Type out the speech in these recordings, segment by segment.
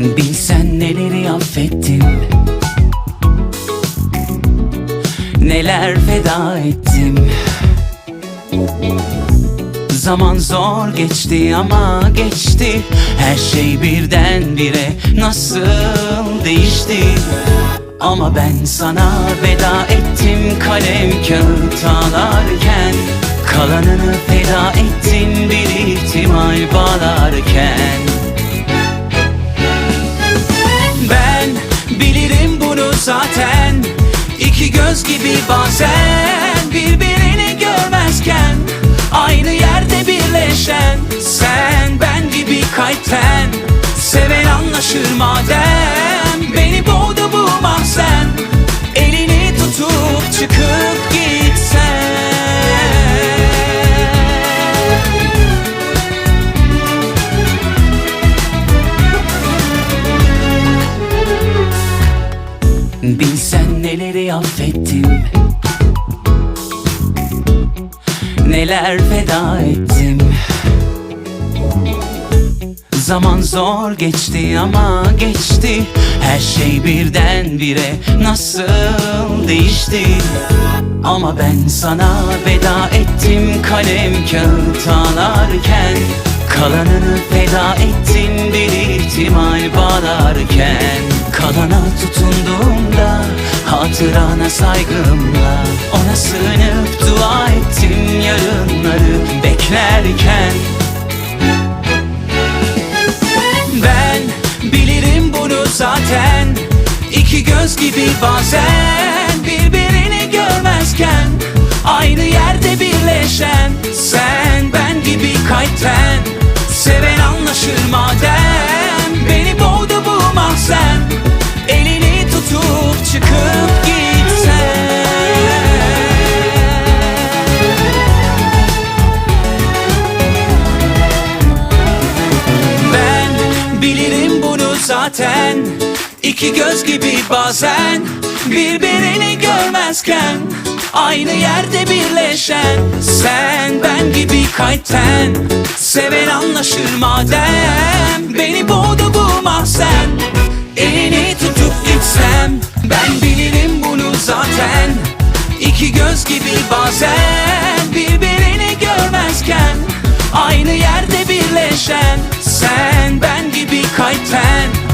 Bilsen neleri affettim. Neler feda ettim. Zaman zor geçti ama geçti. Her şey birdenbire nasıl değişti? Ama ben sana veda ettim kalem kağıt ağlarken Kalanını feda ettin bir ihtimal bağlarken gibi bazen birbirini görmezken Aynı yerde birleşen Sen ben gibi kalpten Neler feda ettim? Zaman zor geçti ama geçti. Her şey birdenbire nasıl değişti? Ama ben sana veda ettim kalem kağıt ağlarken Kalanını feda ettin bir ihtimal bağlarken. Kalana tutunduğumda hatırana saygımla Ona sığınıp dua ettim yarınları beklerken. Ben bilirim bunu zaten İki göz gibi bazen birbirini görmezken Aynı yerde birleşen zaten. İki göz gibi bazen Birbirini görmezken Aynı yerde birleşen. Sen ben gibi kalpten Seven anlaşır madem. Beni boğdu bu mahzen. Elini tutup gitsem Ben bilirim bunu zaten. İki göz gibi bazen Birbirini görmezken Aynı yerde birleşen. Sen ben gibi kalpten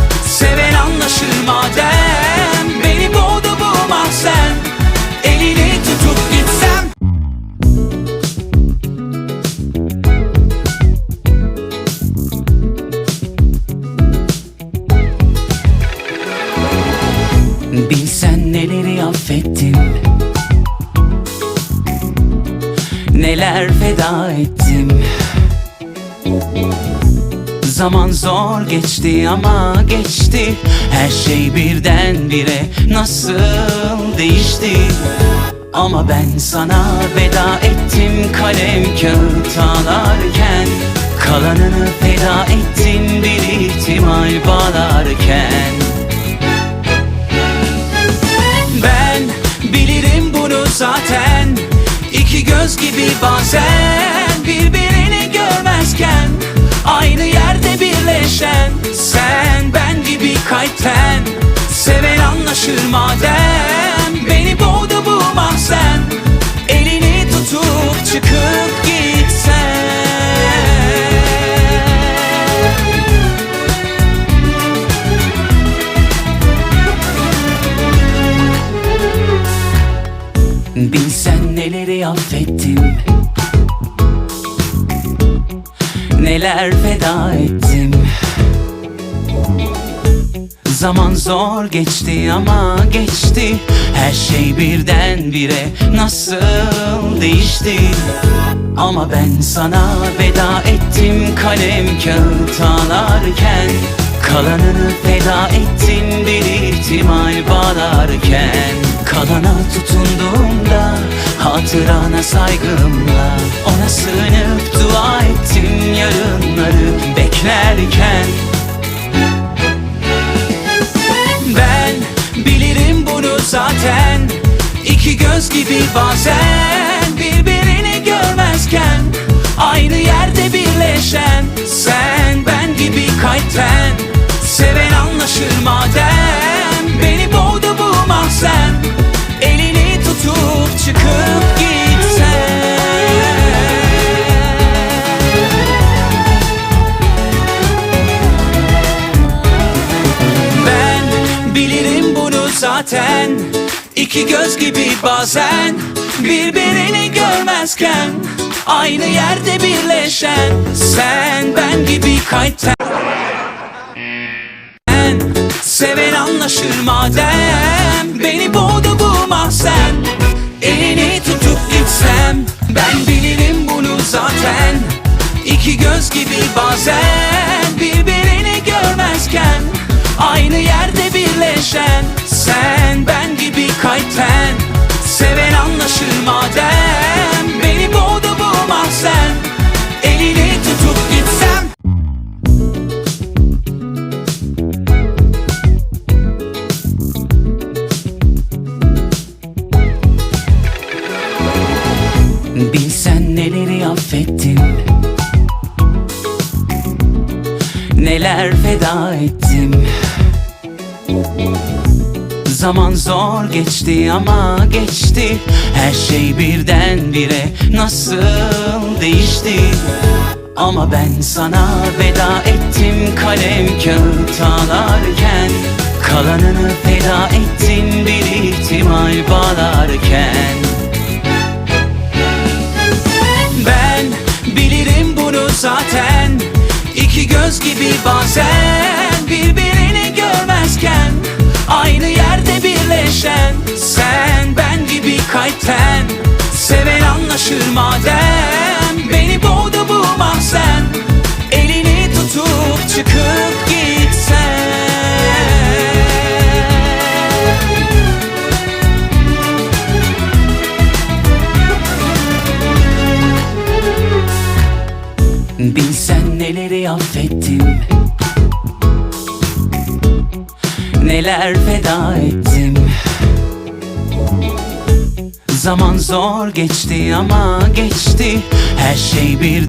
Neler feda ettim? Zaman zor geçti ama geçti. Her şey birdenbire nasıl değişti? Ama ben sana veda ettim kalem kağıt ağlarken Kalanını feda ettin bir ihtimal bağlarken. Ben bilirim bunu zaten göz gibi bazen birbirini görmezken Aynı yerde birleşen Sen ben gibi kalpten Seven anlaşır madem neleri affettim? Neler feda ettim? Zaman zor geçti ama geçti. Her şey birdenbire nasıl değişti? Ama ben sana veda ettim kalem kağıt ağlarken Kalanını feda ettin bir ihtimal bağlarken. Kalana tutunduğumda hatırana saygımla Ona sığınıp dua ettim yarınları beklerken. Ben bilirim bunu zaten İki göz gibi bazen birbirini görmezken Aynı yerde birleşen Sen ben gibi kalpten. Seven anlaşır madem bilirim bunu zaten. İki göz gibi bazen Birbirini görmezken Aynı yerde birleşen Sen ben gibi kalpten. Seven anlaşır madem Beni boğdu bu mahzen. Elini tutup gitsem Ben bilirim bunu zaten. İki göz gibi bazen Birbirini birleşen Sen ben gibi kalpten. Seven anlaşır madem Beni boğdu bu mahzen. Elini tutup gitsem. Bilsen neleri affettim Neler feda ettim Zaman zor geçti ama geçti. Her şey birdenbire nasıl değişti? Ama ben sana veda ettim kalem kağıt ağlarken Kalanını feda ettin bir ihtimal bağlarken. Ben bilirim bunu zaten. İki göz gibi bazen Birbirini kalpten Seven anlaşır madem. Beni boğdu bu mahzen. Elini tutup çıkıp gitsen. Bilsen neleri affettim. Neler feda ettim Zaman zor geçti ama geçti. Her şey bir